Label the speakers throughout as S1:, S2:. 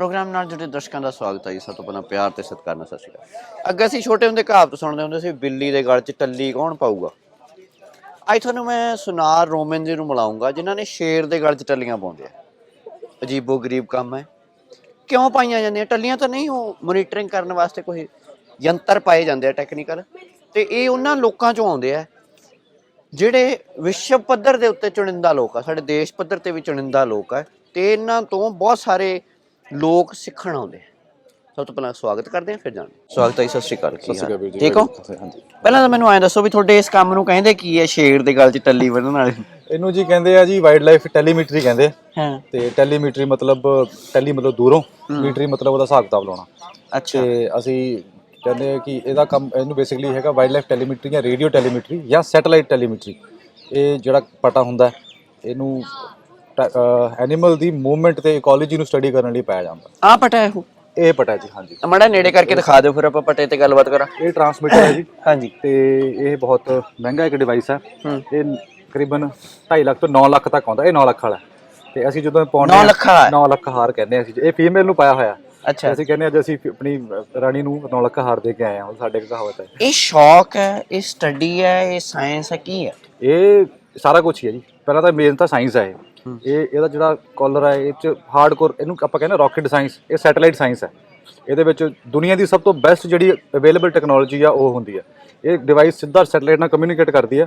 S1: Programme ਨਾਲ ਜੁੜੇ ਦਰਸ਼ਕਾਂ ਦਾ ਸਵਾਗਤ ਹੈ ਜੀ। ਸਭ ਤੋਂ ਪਹਿਲਾਂ ਪਿਆਰ ਤੇ ਸਤਿਕਾਰ ਨਾਲ ਸਤਿ ਸ਼੍ਰੀ ਅਕਾਲ। ਅੱਗੇ ਅਸੀਂ ਛੋਟੇ ਹੁੰਦੇ ਕਹਾਵਤ ਸੁਣਦੇ ਹੁੰਦੇ ਸੀ, ਬਿੱਲੀ ਦੇ ਗਲ 'ਚ ਟੱਲੀ ਕੌਣ ਪਾਊਗਾ? ਅੱਜ ਤੁਹਾਨੂੰ ਮੈਂ ਸੁਨਾਰ ਰੋਮਨ ਜੀ ਨੂੰ ਮਿਲਾਉਂਗਾ, ਜਿਨ੍ਹਾਂ ਨੇ ਸ਼ੇਰ ਦੇ ਗਲ 'ਚ ਟੱਲੀਆਂ ਪਾਉਂਦੇ ਆ। ਅਜੀਬੋ ਗਰੀਬ ਕੰਮ ਹੈ। ਕਿਉਂ ਪਾਈਆਂ ਜਾਂਦੀਆਂ? ਟੱਲੀਆਂ ਤਾਂ ਨਹੀਂ, ਉਹ ਮੋਨੀਟਰਿੰਗ ਕਰਨ ਵਾਸਤੇ ਕੋਈ ਯੰਤਰ ਪਾਏ ਜਾਂਦੇ ਆ ਟੈਕਨੀਕਲ ਤੇ ਇਹ ਉਹਨਾਂ ਲੋਕਾਂ ਚੋਂ ਆਉਂਦੇ ਆ, ਜਿਹੜੇ ਵਿਸ਼ਵ ਪੱਧਰ ਦੇ ਉੱਤੇ ਚੁਣਿੰਦਾ ਲੋਕ ਆ। ਸਾਡੇ ਦੇਸ਼ ਪੱਧਰ ਤੇ ਵੀ ਚੁਣਿੰਦਾ ਲੋਕ ਆ। ਤੇ ਇਹਨਾਂ ਤੋਂ ਬਹੁਤ ਸਾਰੇ ਲੋਕ ਸਿੱਖਣ ਆਉਂਦੇ ਸਭ ਤੋਂ ਪਹਿਲਾਂ ਸਵਾਗਤ ਕਰਦੇ ਆ ਫਿਰ ਜਾਣਦੇ ਹਾਂ। ਸਵਾਗਤ ਹੈ ਸਤਿ ਸ਼੍ਰੀ ਅਕਾਲ। ਕੀ ਹਾਲ? ਠੀਕ ਹੋ? ਪਹਿਲਾਂ ਤਾਂ ਮੈਨੂੰ ਐਂ ਦੱਸੋ ਵੀ ਤੁਹਾਡੇ ਇਸ ਕੰਮ ਨੂੰ ਕਹਿੰਦੇ ਕੀ ਹੈ ਸ਼ੇਰ ਦੇ ਗਲ 'ਚ ਟੱਲੀ ਬੰਨਣ ਵਾਲੇ?
S2: ਇਹਨੂੰ ਜੀ ਕਹਿੰਦੇ ਆ ਜੀ ਵਾਈਲਡ ਲਾਈਫ ਟੈਲੀਮੀਟਰੀ ਕਹਿੰਦੇ।
S1: ਹਾਂ।
S2: ਤੇ ਟੈਲੀਮੀਟਰੀ ਮਤਲਬ ਟੈਲੀ ਮਤਲਬ ਦੂਰੋਂ ਮੀਟਰੀ ਮਤਲਬ ਉਹਦਾ ਹਿਸਾਬ ਕਿਤਾਬ ਲਾਉਣਾ।
S1: ਅੱਛਾ।
S2: ਤੇ ਅਸੀਂ ਕਹਿੰਦੇ ਆ ਕਿ ਇਹਦਾ ਕੰਮ ਇਹਨੂੰ ਬੇਸਿਕਲੀ ਹੈਗਾ ਵਾਈਲਡ ਲਾਈਫ ਟੈਲੀਮੀਟਰੀ ਜਾਂ ਰੇਡੀਓ ਟੈਲੀਮੀਟਰੀ ਜਾਂ ਸੈਟੇਲਾਈਟ ਟੈਲੀਮੀਟਰੀ ਇਹ ਜਿਹੜਾ ਪਟਾ ਹੁੰਦਾ ਹੈ, ਇਹਨੂੰ ਐਨੀਮਲ ਦੀ ਮੂਵਮੈਂਟ ਤੇ ਇਕੋਲੋਜੀ ਨੂੰ ਸਟੱਡੀ ਕਰਨ ਲਈ ਪਾਇਆ ਜਾਂਦਾ।
S1: ਆ ਪਟਾ ਇਹੋ
S2: ਇਹ ਪਟਾ ਜੀ ਹਾਂਜੀ।
S1: ਮੜਾ ਨੇੜੇ ਕਰਕੇ ਦਿਖਾ ਦਿਓ ਫਿਰ ਆਪਾਂ ਪਟੇ ਤੇ ਗੱਲਬਾਤ ਕਰਾਂ।
S2: ਇਹ ਟਰਾਂਸਮਿਟਰ ਹੈ ਜੀ।
S1: ਹਾਂਜੀ।
S2: ਤੇ ਇਹ ਬਹੁਤ ਮਹਿੰਗਾ ਇੱਕ ਡਿਵਾਈਸ ਹੈ।
S1: ਹੂੰ।
S2: ਇਹ ਤਕਰੀਬਨ 2.5 ਲੱਖ ਤੋਂ 9 ਲੱਖ ਤੱਕ ਆਉਂਦਾ। ਇਹ 9 ਲੱਖ ਵਾਲਾ ਹੈ। ਤੇ ਅਸੀਂ ਜਦੋਂ ਪਾਉਂਦੇ
S1: 9 ਲੱਖ ਵਾਲਾ ਹੈ?
S2: 9 ਲੱਖ ਹਾਰ ਕਹਿੰਦੇ ਹਾਂ ਅਸੀਂ। ਇਹ ਫੀਮੇਲ ਨੂੰ ਪਾਇਆ ਹੋਇਆ
S1: ਅੱਛਾ।
S2: ਅਸੀਂ ਕਹਿੰਦੇ ਹਾਂ ਜੇ ਅਸੀਂ ਆਪਣੀ ਰਾਣੀ ਨੂੰ 9 ਲੱਖ ਹਾਰ ਦੇ ਕੇ ਆਏ ਹਾਂ। ਸਾਡੇ ਕੋਲ ਕਹਾਵਤ ਹੈ।
S1: ਇਹ ਸ਼ੌਕ ਹੈ ਇਹ ਸਟੱਡੀ ਹੈ ਇਹ ਸਾਇੰਸ ਹੈ ਕੀ ਹੈ?
S2: ਇਹ ਸਾਰਾ ਕੁਝ ਹੀ ਹੈ ਜੀ। ਪਹਿਲਾਂ ਤਾਂ ਮੇਨ ਤਾਂ ਸਾਇੰਸ ਹੈ ਇਹ ਇਹਦਾ ਜਿਹੜਾ ਕਾਲਰ ਹੈ ਇਹ ਚ ਹਾਰਡਕੋਰ ਇਹਨੂੰ ਆਪਾਂ ਕਹਿੰਦੇ ਰਾਕਟ ਸਾਇੰਸ ਇਹ ਸੈਟੇਲਾਈਟ ਸਾਇੰਸ ਹੈ ਇਹਦੇ ਵਿੱਚ ਦੁਨੀਆ ਦੀ ਸਭ ਤੋਂ ਬੈਸਟ ਜਿਹੜੀ ਅਵੇਲੇਬਲ ਟੈਕਨੋਲੋਜੀ ਆ, ਉਹ ਹੁੰਦੀ ਹੈ ਇਹ ਡਿਵਾਈਸ ਸਿੱਧਾ ਸੈਟੇਲਾਈਟ ਨਾਲ ਕਮਿਊਨੀਕੇਟ ਕਰਦੀ ਹੈ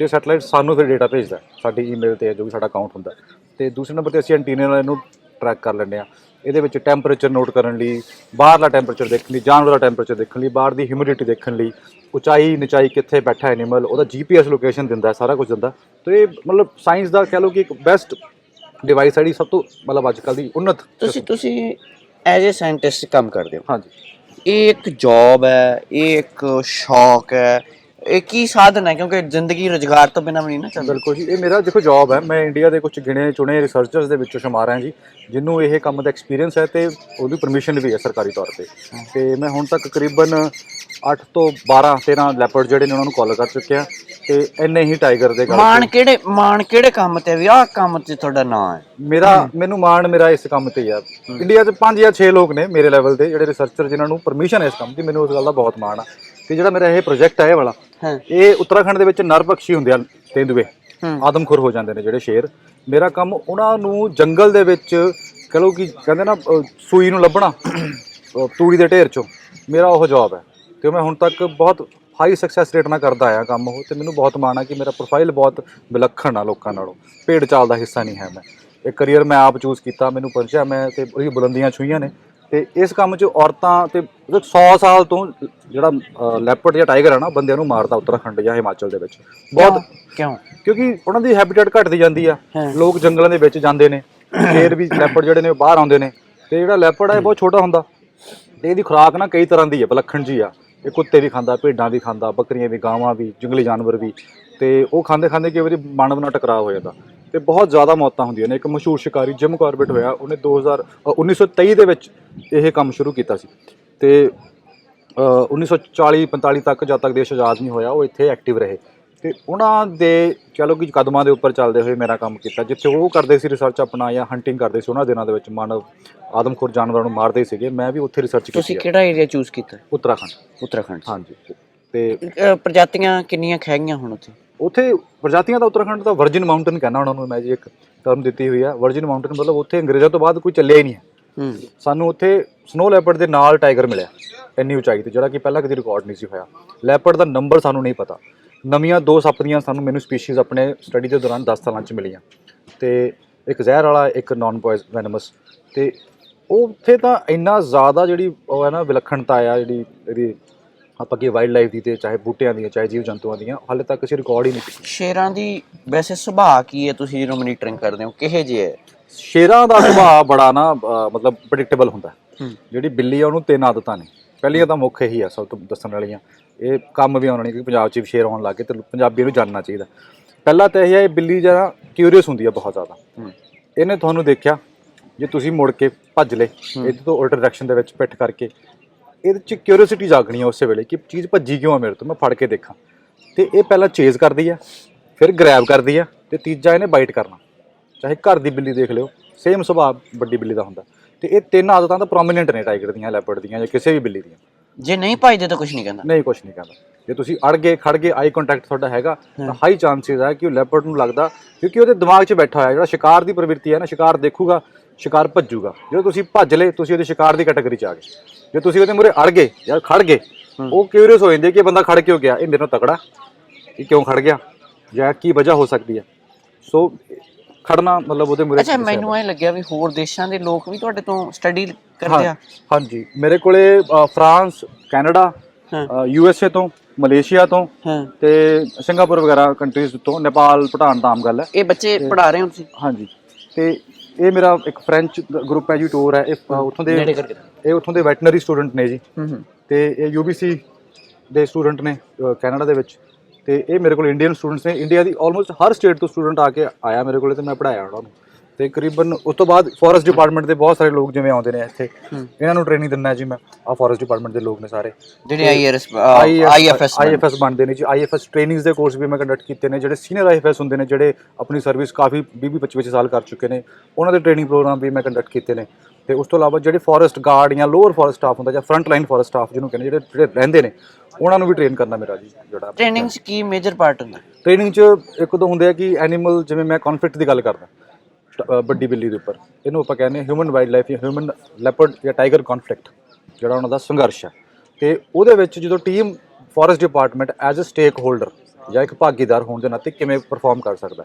S2: ਤੇ ਸੈਟੇਲਾਈਟ ਸਾਨੂੰ ਫਿਰ ਡਾਟਾ ਭੇਜਦਾ, ਸਾਡੀ ਈਮੇਲ ਤੇ ਜੋ ਵੀ ਸਾਡਾ ਅਕਾਊਂਟ ਹੁੰਦਾ। ਹੈ। ਤੇ ਦੂਸਰੇ ਨੰਬਰ ਤੇ ਅਸੀਂ ਐਂਟੀਨੇ ਨਾਲ ਇਹਨੂੰ ਟਰੈਕ ਕਰ ਲੈਂਦੇ ਆ। ਇਹਦੇ ਵਿੱਚ ਟੈਂਪਰੇਚਰ ਨੋਟ ਕਰਨ ਲਈ, ਬਾਹਰਲਾ ਟੈਂਪਰੇਚਰ ਦੇਖਣ ਲਈ, ਜਾਨਵਰ ਦਾ ਟੈਂਪਰੇਚਰ ਦੇਖਣ ਲਈ, ਬਾਹਰ ਦੀ ਹਿਊਮਿਡਿਟੀ ਦੇਖਣ ਲਈ ਉਚਾਈ ਨਿਚਾਈ ਕਿੱਥੇ ਬੈਠਾ ਐਨੀਮਲ ਉਹਦਾ ਜੀਪੀਐਸ ਲੋਕੇਸ਼ਨ ਦਿੰਦਾ ਹੈ, ਸਾਰਾ ਕੁਝ ਦਿੰਦਾ ਤੇ ਇਹ ਮਤਲਬ ਸਾਇੰਸ ਦਾ ਕਹਿ ਲਓ ਕਿ ਇੱਕ ਬੈਸਟ ਡਿਵਾਈਸ ਹੈ ਜਿਹੜੀ ਸਭ ਤੋਂ ਮਤਲਬ ਅੱਜ ਕੱਲ ਦੀ ਉન્નਤ
S1: ਤੁਸੀਂ ਤੁਸੀਂ ਐਜ਼ ਅ ਸਾਇੰਟਿਸਟ ਕੰਮ ਕਰਦੇ ਹੋ।
S2: ਹਾਂਜੀ।
S1: ਇਹ ਇੱਕ ਜੌਬ ਹੈ ਇਹ ਇੱਕ ਸ਼ੌਕ ਹੈ ਇਹ ਕੀ ਸਾਧਨ ਹੈ? ਕਿਉਂਕਿ ਜ਼ਿੰਦਗੀ ਰੁਜ਼ਗਾਰ ਤੋਂ ਬਿਨਾਂ ਵੀ ਨਹੀਂ ਨਾ ਚੱਲਦੀ।
S2: ਬਿਲਕੁਲ ਜੀ ਇਹ ਮੇਰਾ ਦੇਖੋ ਜੌਬ ਹੈ ਮੈਂ ਇੰਡੀਆ ਦੇ ਕੁਝ ਗਿਣੇ ਚੁਣੇ ਰਿਸਰਚਰਸ ਦੇ ਵਿੱਚੋਂ ਸ਼ੁਮਾਰ ਹਾਂ ਜੀ ਜਿਹਨੂੰ ਇਹ ਕੰਮ ਦਾ ਐਕਸਪੀਰੀਅੰਸ ਹੈ ਤੇ ਉਹਦੀ ਪਰਮਿਸ਼ਨ ਵੀ ਹੈ ਸਰਕਾਰੀ ਤੌਰ ਤੇ। ਤੇ ਮੈਂ ਹੁਣ ਤੱਕ ਕਰੀਬਨ 8 ਤੋਂ 12 13 ਲੈਪਰਡ ਜਿਹੜੇ ਨੇ ਉਹਨਾਂ ਨੂੰ ਕਾਲ ਕਰ ਚੁੱਕਿਆ ਤੇ ਇੰਨੇ ਹੀ ਟਾਈਗਰ ਦੇ ਗੱਲ
S1: ਮਾਣ ਕਿਹੜੇ ਮਾਣ ਕਿਹੜੇ ਕੰਮ ਤੇ ਵੀ ਆਹ ਕੰਮ ਤੇ ਤੁਹਾਡਾ ਨਾਂ ਹੈ?
S2: ਮੇਰਾ ਮੈਨੂੰ ਮਾਣ ਮੇਰਾ ਇਸ ਕੰਮ ਤੇ ਆ। ਇੰਡੀਆ 'ਚ 5 ਜਾਂ 6 ਲੋਕ ਨੇ ਮੇਰੇ ਲੈਵਲ ਤੇ ਜਿਹੜੇ ਰਿਸਰਚਰ ਜਿਨ੍ਹਾਂ ਨੂੰ ਪਰਮਿਸ਼ਨ ਹੈ ਇਸ ਕੰਮ ਦੀ ਮੈਨੂੰ ਉਸ ਗੱਲ ਦਾ ਬਹੁਤ ਮਾਣ ਆ। ਤੇ ਜਿਹੜਾ ਮੇਰਾ ਇਹ ਪ੍ਰੋਜੈਕਟ ਹੈ ਇਹ ਵਾਲਾ ਇਹ ਉੱਤਰਾਖੰਡ ਦੇ ਵਿੱਚ ਨਰਪਕਸ਼ੀ ਹੁੰਦੇ ਆ ਤੇਂਦੂਏ। ਆਦਮਖੁਰ ਹੋ ਜਾਂਦੇ ਨੇ ਜਿਹੜੇ ਸ਼ੇਰ। ਮੇਰਾ ਕੰਮ ਉਹਨਾਂ ਨੂੰ ਜੰਗਲ ਦੇ ਵਿੱਚ ਕਹ ਕਿ ਕਹਿੰਦੇ ਨਾ ਸੂਈ ਨੂੰ ਲੱਭਣਾ ਤੂੜੀ ਦੇ ਢੇਰ ਚੋਂ। ਮੇਰਾ ਉਹ ਜੌਬ ਹੈ। ਤੇ ਮੈਂ ਹੁਣ ਤੱਕ ਬਹੁਤ ਹਾਈ ਸਕਸੈਸ ਰੇਟ ਨਾਲ ਕਰਦਾ ਆਇਆ ਕੰਮ ਉਹ ਤੇ ਮੈਨੂੰ ਬਹੁਤ ਮਾਣ ਆ ਕਿ ਮੇਰਾ ਪ੍ਰੋਫਾਈਲ ਬਹੁਤ ਵਿਲੱਖਣ ਆ ਲੋਕਾਂ ਨਾਲੋਂ। ਭੇਡ ਚਾਲ ਦਾ ਹਿੱਸਾ ਨਹੀਂ ਹੈ ਮੈਂ। ਇਹ ਕਰੀਅਰ ਮੈਂ ਆਪ ਚੂਜ਼ ਕੀਤਾ ਮੈਨੂੰ ਪਹੁੰਚਿਆ ਮੈਂ ਤੇ ਉਹਦੀ ਬੁਲੰਦੀਆਂ ਛੂਈਆਂ ਨੇ। ਤੇ ਇਸ ਕੰਮ 'ਚ ਔਰਤਾਂ ਤੇ 100 ਸਾਲ ਤੋਂ ਜਿਹੜਾ ਲੈਪਰਡ ਜਾਂ ਟਾਈਗਰ ਹੈ ਨਾ ਬੰਦਿਆਂ ਨੂੰ ਮਾਰਦਾ ਉੱਤਰਾਖੰਡ ਜਾਂ ਹਿਮਾਚਲ ਦੇ ਵਿੱਚ। ਬਹੁਤ
S1: ਕਿਉਂ?
S2: ਕਿਉਂਕਿ ਉਹਨਾਂ ਦੀ ਹੈਬਿਟੇਟ ਘਟਦੀ ਜਾਂਦੀ ਆ। ਲੋਕ ਜੰਗਲਾਂ ਦੇ ਵਿੱਚ ਜਾਂਦੇ ਨੇ। ਸ਼ੇਰ ਵੀ ਲੈਪਰਡ ਜਿਹੜੇ ਨੇ ਉਹ ਬਾਹਰ ਆਉਂਦੇ ਨੇ। ਤੇ ਜਿਹੜਾ ਲੈਪਰਡ ਹੈ ਇਹ ਬਹੁਤ ਛੋਟਾ ਹੁੰਦਾ। ਤੇ ਇਹਦੀ ਖੁਰਾਕ ਨਾ ਕਈ ਤਰ੍ਹਾਂ ਦੀ ਹੈ ਵਿਲੱਖਣ ਜੀ ਆ। ਇਹ ਕੁੱਤੇ ਵੀ ਖਾਂਦਾ ਭੇਡਾਂ ਵੀ ਖਾਂਦਾ ਬੱਕਰੀਆਂ ਵੀ ਗਾਵਾਂ ਵੀ ਜੰਗਲੀ ਜਾਨਵਰ ਵੀ ਤੇ ਉਹ ਖਾਂਦੇ ਖਾਂਦੇ ਕਈ ਵਾਰੀ ਮਾਨਵ ਨਾਲ ਟਕਰਾਅ ਹੋ ਜਾਂਦਾ ਤੇ ਬਹੁਤ ਜ਼ਿਆਦਾ ਮੌਤਾਂ ਹੁੰਦੀਆਂ ਨੇ। ਇੱਕ ਮਸ਼ਹੂਰ ਸ਼ਿਕਾਰੀ ਜਿਮ ਕਾਰਬੇਟ ਹੋਇਆ ਉਹਨੇ 2000 ਅ, 1923 ਦੇ ਵਿੱਚ ਇਹ ਕੰਮ ਸ਼ੁਰੂ ਕੀਤਾ ਸੀ ਤੇ ਅ, 1940 45 ਤੱਕ ਜਦ ਤੱਕ ਦੇਸ਼ ਆਜ਼ਾਦ ਨਹੀਂ ਹੋਇਆ ਉਹ ਇੱਥੇ ਐਕਟਿਵ ਰਹੇ। ਤੇ ਉਹਨਾਂ ਦੇ ਚਲੋ ਕਿ ਕਦਮਾਂ ਦੇ ਉੱਪਰ ਚੱਲਦੇ ਹੋਏ ਮੇਰਾ ਕੰਮ ਕੀਤਾ ਜਿੱਥੇ ਉਹ ਕਰਦੇ ਸੀ ਰਿਸਰਚ ਆਪਣਾ ਜਾਂ ਹੰਟਿੰਗ ਕਰਦੇ ਸੀ ਉਹਨਾਂ ਦਿਨਾਂ ਦੇ ਵਿੱਚ ਮਾਨਵ ਆਦਮਖੋਰ ਜਾਨਵਰਾਂ ਨੂੰ ਮਾਰਦੇ ਸੀਗੇ ਮੈਂ ਵੀ ਉੱਥੇ ਰਿਸਰਚ ਕੀਤੀ
S1: ਤੁਸੀਂ ਕਿਹੜਾ ਏਰੀਆ ਚੂਜ਼ ਕੀਤਾ?
S2: ਉੱਤਰਾਖੰਡ।
S1: ਉੱਤਰਾਖੰਡ
S2: ਹਾਂਜੀ। ਤੇ
S1: ਅਹ ਪ੍ਰਜਾਤੀਆਂ ਕਿੰਨੀਆਂ ਖਹਿ ਗਈਆਂ ਹੁਣ ਉੱਥੇ?
S2: ਉੱਥੇ ਪ੍ਰਜਾਤੀਆਂ ਦਾ ਉੱਤਰਾਖੰਡ ਦਾ ਵਰਜਿਨ ਮਾਊਂਟਨ ਕਹਿੰਦਾ ਉਹਨਾਂ ਨੂੰ ਮੈਂ ਜੀ ਇੱਕ ਟਰਮ ਦਿੱਤੀ ਹੋਈ ਆ। ਵਰਜਿਨ ਮਾਊਂਟਨ ਮਤਲਬ ਉੱਥੇ ਅੰਗਰੇਜ਼ਾਂ ਤੋਂ ਬਾਅਦ ਕੋਈ ਚੱਲਿਆ ਹੀ ਨਹੀਂ ਹੈ।
S1: ਹੂੰ।
S2: ਸਾਨੂੰ ਉੱਥੇ ਸਨੋ ਲੈਪਰਡ ਦੇ ਨਾਲ ਟਾਈਗਰ ਮਿਲਿਆ ਇੰਨੀ ਉਚਾਈ ਤੇ ਜਿਹੜਾ ਕਿ ਪਹਿਲਾਂ ਕਦੀ ਰਿਕਾਰਡ ਨਹੀਂ ਸੀ ਹੋਇਆ। ਲੈਪਰਡ ਦਾ ਨੰਬਰ ਸਾਨੂੰ ਨਹੀਂ ਪਤਾ। ਨਵੀਆਂ ਦੋ ਸੱਪ ਦੀਆਂ ਸਾਨੂੰ ਮੈਨੂੰ ਸਪੀਸੀਜ਼ ਆਪਣੇ ਸਟੱਡੀ ਦੇ ਦੌਰਾਨ 10 ਸਾਲਾਂ 'ਚ ਮਿਲੀਆਂ। ਤੇ ਇੱਕ ਜ਼ਹਿਰ ਵਾਲਾ ਇੱਕ ਨਾਨ ਪੋਇਸ ਵੈਨਮਸ ਤੇ ਉੱਥੇ ਤਾਂ ਇੰਨਾ ਜ਼ਿਆਦਾ ਜਿਹੜੀ ਉਹ ਹੈ ਨਾ ਵਿਲੱਖਣਤਾ ਆ ਜਿਹੜੀ ਇਹਦੀ ਆਪਾਂ ਕੀ ਵਾਈਲਡ ਲਾਈਫ ਦੀ ਤੇ ਚਾਹੇ ਬੂਟਿਆਂ ਦੀਆਂ ਚਾਹੇ ਜੀਵ ਜੰਤੂਆਂ ਦੀਆਂ ਹਾਲੇ ਤੱਕ ਅਸੀਂ ਰਿਕਾਰਡ ਹੀ ਨਹੀਂ ਕੀਤੀ।
S1: ਸ਼ੇਰਾਂ ਦੀ ਵੈਸੇ ਸੁਭਾਅ ਕੀ ਹੈ ਤੁਸੀਂ ਜਦੋਂ ਮੋਨੀਟਰਿੰਗ ਕਰਦੇ ਹੋ? ਕਿਹੇ ਜਿਹੇ ਹੈ?
S2: ਸ਼ੇਰਾਂ ਦਾ ਸੁਭਾਅ ਬੜਾ ਨਾ ਮਤਲਬ ਪ੍ਰੈਡਿਕਟੇਬਲ ਹੁੰਦਾ। ਜਿਹੜੀ ਬਿੱਲੀ ਆ ਉਹਨੂੰ ਤਿੰਨ ਆਦਤਾਂ ਨੇ। ਪਹਿਲੀਆਂ ਤਾਂ ਮੁੱਖ ਇਹੀ ਆ ਸਭ ਤੋਂ ਦੱਸਣ ਵਾਲੀਆਂ। ਇਹ ਕੰਮ ਵੀ ਆਉਣਾ ਨਹੀਂ ਕਿਉਂਕਿ ਪੰਜਾਬ 'ਚ ਵੀ ਸ਼ੇਰ ਆਉਣ ਲੱਗ ਤੇ ਪੰਜਾਬੀਆਂ ਨੂੰ ਜਾਣਨਾ ਚਾਹੀਦਾ। ਪਹਿਲਾ ਤਾਂ ਇਹ ਹੈ ਇਹ ਬਿੱਲੀ ਜਿਹੜਾ ਕਿਊਰੀਅਸ ਹੁੰਦੀ ਆ ਬਹੁਤ ਜ਼ਿਆਦਾ। ਇਹਨੇ ਤੁਹਾਨੂੰ ਦੇਖਿਆ ਜੇ ਤੁਸੀਂ ਮੁੜ ਕੇ ਭੱਜ ਲੇ ਇਹਦੇ ਤੋਂ ਉਲਟ ਡਾਇਰੈਕਸ਼ਨ ਦੇ ਵਿੱਚ ਪਿੱਠ ਕਰਕੇ ਇਹਦੇ 'ਚ ਕਿਊਰੀਓਸਿਟੀ ਜਾਗਣੀ ਆ ਉਸੇ ਵੇਲੇ ਕਿ ਚੀਜ਼ ਭੱਜੀ ਕਿਉਂ ਆ ਮੇਰੇ ਤੋਂ ਮੈਂ ਫੜ ਕੇ ਦੇਖਾਂ। ਤੇ ਇਹ ਪਹਿਲਾਂ ਚੇਜ਼ ਕਰਦੀ ਆ ਫਿਰ ਗ੍ਰੈਬ ਕਰਦੀ ਆ ਤੇ ਤੀਜਾ ਇਹਨੇ ਬਾਈਟ ਕਰਨਾ। ਚਾਹੇ ਘਰ ਦੀ ਬਿੱਲੀ ਦੇਖ ਲਿਓ ਸੇਮ ਸੁਭਾਅ ਵੱਡੀ ਬਿੱਲੀ ਦਾ ਹੁੰਦਾ। ਤੇ ਇਹ ਤਿੰਨ ਆਦਤਾਂ ਤਾਂ ਪ੍ਰੋਮਿਨੈਂਟ ਨੇ ਟਾਈਗਰ ਦੀਆਂ ਲੈਪਰਡ ਦੀਆਂ ਜਾਂ ਕਿਸੇ ਵੀ ਬਿੱਲੀ ਦੀਆਂ।
S1: ਜੇ ਨਹੀਂ ਭਜਦੇ ਤਾਂ ਕੁਝ ਨਹੀਂ ਕਹਿੰਦਾ।
S2: ਨਹੀਂ ਕੁਝ ਨਹੀਂ ਕਹਿੰਦਾ। ਜੇ ਤੁਸੀਂ ਅੜ ਗਏ ਖੜ ਗਏ ਆਈ ਕੰਟੈਕਟ ਤੁਹਾਡਾ ਹੈਗਾ ਤਾਂ ਹਾਈ ਚਾਂਸਸ ਹੈ ਕਿ ਉਹ ਲੈਪਰਡ ਨੂੰ ਲੱਗਦਾ ਕਿਉਂਕਿ ਉਹਦੇ ਦਿਮਾਗ 'ਚ ਬੈਠਾ ਹੋਇਆ ਜਿਹੜਾ ਸ਼ਿਕਾਰ ਦੀ ਪ੍ਰਵਿਰਤੀ ਹੈ ਨਾ ਸ਼ਿਕਾਰ ਦੇਖੂਗਾ ਸ਼ਿਕਾਰ ਭੱਜੂਗਾ। ਜਦੋਂ ਤੁਸੀਂ ਭੱਜ ਲਏ ਤੁਸੀਂ ਉਹਦੇ ਸ਼ਿਕਾਰ ਦੀ ਕੈਟਾਗਰੀ 'ਚ ਆ ਗਏ। ਜੇ ਤੁਸੀਂ ਉਹਦੇ ਮੂਹਰੇ ਅੜ ਗਏ ਜਾਂ ਖੜ ਗਏ ਉਹ ਕਿਉਰੀਅਸ ਹੋ ਜਾਂਦੇ ਕਿ ਇਹ ਬੰਦਾ ਖੜ ਕਿਉਂ ਗਿਆ? ਇਹ ਮੇਰੇ ਨਾਲ ਤਕੜਾ ਇਹ ਕਿਉਂ ਖੜ ਗਿਆ? ਜਾਂ ਕੀ ਵਜ੍ਹਾ ਹੋ ਸਕਦੀ ਹੈ? ਸੋ ਖੜਨਾ ਮਤਲਬ ਉਹਦੇ ਮੂਹਰੇ
S1: ਅੱਛਾ ਮੈਨੂੰ ਐ ਲੱਗਿਆ ਵੀ ਹੋਰ ਦੇਸ਼ਾਂ ਦੇ ਲੋਕ ਵੀ ਤੁਹਾਡੇ ਤੋਂ ਸਟੱਡੀ ਕਰਦੇ ਆ?
S2: ਹਾਂਜੀ। ਮੇਰੇ ਕੋਲੇ France Canada. U S A ਤੋਂ ਮਲੇਸ਼ੀਆ ਤੋਂ ਤੇ ਸਿੰਗਾਪੁਰ ਵਗੈਰਾ ਕੰਟਰੀਜ਼ ਤੋਂ ਨੇਪਾਲ ਭੂਟਾਨ ਦਾ ਆਮ ਗੱਲ ਹੈ।
S1: ਇਹ ਬੱਚੇ ਪੜ੍ਹਾ ਰਹੇ ਹੋ ਤੁਸੀਂ?
S2: ਹਾਂਜੀ। ਤੇ ਇਹ ਮੇਰਾ ਇੱਕ ਫ੍ਰੈਂਚ ਗਰੁੱਪ ਹੈ ਜੀ ਟੂਰ ਹੈ। ਇਹ ਉੱਥੋਂ ਦੇ ਇਹ ਉੱਥੋਂ ਦੇ ਵੈਟਰਨਰੀ ਸਟੂਡੈਂਟ ਨੇ ਜੀ। ਤੇ ਇਹ ਯੂਬੀਸੀ ਦੇ ਸਟੂਡੈਂਟ ਨੇ ਕੈਨੇਡਾ ਦੇ ਵਿੱਚ। ਤੇ ਇਹ ਮੇਰੇ ਕੋਲ ਇੰਡੀਅਨ ਸਟੂਡੈਂਟਸ ਨੇ। ਇੰਡੀਆ ਦੀ ਆਲਮੋਸਟ ਹਰ ਸਟੇਟ ਤੋਂ ਸਟੂਡੈਂਟ ਆ ਕੇ ਆਇਆ ਮੇਰੇ ਕੋਲੇ ਤੇ ਮੈਂ ਪੜਾਇਆ ਉਹਨਾਂ ਨੂੰ। ਤੇ ਕਰੀਬਨ ਉਸ ਤੋਂ ਬਾਅਦ ਫੋਰੈਸਟ ਡਿਪਾਰਟਮੈਂਟ ਦੇ ਬਹੁਤ ਸਾਰੇ ਲੋਕ ਜਿਵੇਂ ਆਉਂਦੇ ਨੇ ਇੱਥੇ। ਇਹਨਾਂ ਨੂੰ ਟ੍ਰੇਨਿੰਗ ਦਿੰਦਾ ਜੀ ਮੈਂ। ਆ ਫੋਰੈਸਟ ਡਿਪਾਰਟਮੈਂਟ ਦੇ ਲੋਕ ਨੇ ਸਾਰੇ।
S1: ਜਿਹੜੇ ਆਈਆਰਐਸ ਆਈਐਫਐਸ
S2: ਆਈਐਫਐਸ ਬਣਦੇ ਨੇ ਜੀ। ਆਈਐਫਐਸ ਟ੍ਰੇਨਿੰਗਸ ਦੇ ਕੋਰਸ ਵੀ ਮੈਂ ਕੰਡਕਟ ਕੀਤੇ ਨੇ। ਜਿਹੜੇ ਸੀਨੀਅਰ ਆਈਐਫਐਸ ਹੁੰਦੇ ਨੇ ਜਿਹੜੇ ਆਪਣੀ ਸਰਵਿਸ ਕਾਫੀ 20 25 ਸਾਲ ਕਰ ਚੁੱਕੇ ਨੇ ਉਹਨਾਂ ਦੇ ਟ੍ਰੇਨਿੰਗ ਪ੍ਰੋਗਰਾਮ ਵੀ ਮੈਂ ਕੰਡਕਟ ਕੀਤੇ ਨੇ। ਤੇ ਉਸ ਤੋਂ ਇਲਾਵਾ ਜਿਹੜੇ ਫੋਰੈਸਟ ਗਾਰਡ ਜਾਂ ਲੋਅਰ ਫੋਰੈਸਟ ਸਟਾਫ ਹੁੰਦਾ ਜਾਂ ਫਰੰਟ ਲਾਈਨ ਫੋਰੈਸਟ ਸਟਾਫ ਜਿਹਨੂੰ ਕਹਿੰਦੇ ਜਿਹੜੇ ਜਿਹੜੇ ਰਹਿੰਦੇ ਨੇ ਉਹਨਾਂ ਨੂੰ ਵੀ ਟ੍ਰੇਨ ਕਰਨਾ ਮੇਰਾ ਜੀ ਜਿਹੜਾ
S1: ਟ੍ਰੇਨਿੰਗ ਚ ਕੀ ਮੇਜਰ ਪਾਰਟ ਹੁੰਦਾ?
S2: ਟ੍ਰੇਨਿੰਗ 'ਚ ਇੱਕ ਦੋ ਹੁੰਦੇ ਆ ਕਿ ਐਨੀਮਲ ਜਿਵੇਂ ਮੈਂ ਕਨਫਲਿਕਟ ਦੀ ਗੱਲ ਕਰਦਾ ਵੱਡੀ ਬਿੱਲੀ ਦੇ ਉੱਪਰ। ਇਹਨੂੰ ਆਪਾਂ ਕਹਿੰਦੇ ਹਾਂ ਹਿਊਮਨ ਵਾਈਲਡ ਲਾਈਫ ਜਾਂ ਹਿਊਮਨ ਲੈਪਰਡ ਜਾਂ ਟਾਈਗਰ ਕਨਫਲਿਕਟ ਜਿਹੜਾ ਉਹਨਾਂ ਦਾ ਸੰਘਰਸ਼ ਹੈ। ਤੇ ਉਹਦੇ ਵਿੱਚ ਜਦੋਂ team forest department as uh stakeholder ਜਾਂ ਇੱਕ ਭਾਗੀਦਾਰ ਹੋਣ ਦੇ ਨਾਤੇ ਕਿਵੇਂ ਪਰਫਾਰਮ ਕਰ ਸਕਦਾ